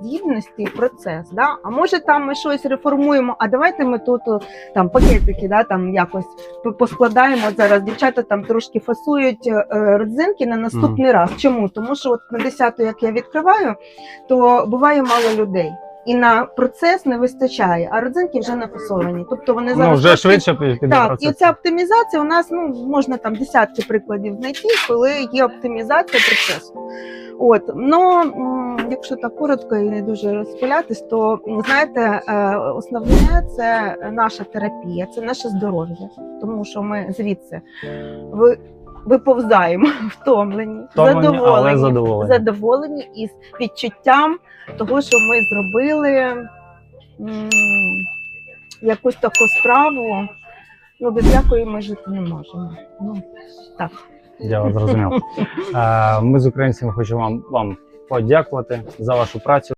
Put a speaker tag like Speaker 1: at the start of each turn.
Speaker 1: здібності процес. Да? А може там ми щось реформуємо, а давайте ми тут там пакетики, да, там якось поскладаємо зараз. Дівчата там трошки фасують е, родзинки на наступний раз. Чому? Тому що от на 10-ту, як я відкриваю, то буває мало людей. І на процес не вистачає, а родзинки вже нафасовані. Тобто вони зараз
Speaker 2: Ну, вже
Speaker 1: трошки-
Speaker 2: швидше пі- піде
Speaker 1: так,
Speaker 2: процес.
Speaker 1: і ця оптимізація у нас ну можна там десятки прикладів знайти, коли є оптимізація процесу. От ну якщо так коротко і не дуже розпилятись, то знаєте, е, основне це наша терапія, це наше здоров'я, тому що ми звідси ви. Виповзаємо втомлені,
Speaker 2: Втомлені,
Speaker 1: задоволені,
Speaker 2: задоволені.
Speaker 1: задоволені і з відчуттям того, що ми зробили м, якусь таку справу, ну, без якої ми жити не можемо. Ну, так.
Speaker 2: Я вас зрозумів. Е, Ми з українцями хочемо вам, вам подякувати за вашу працю.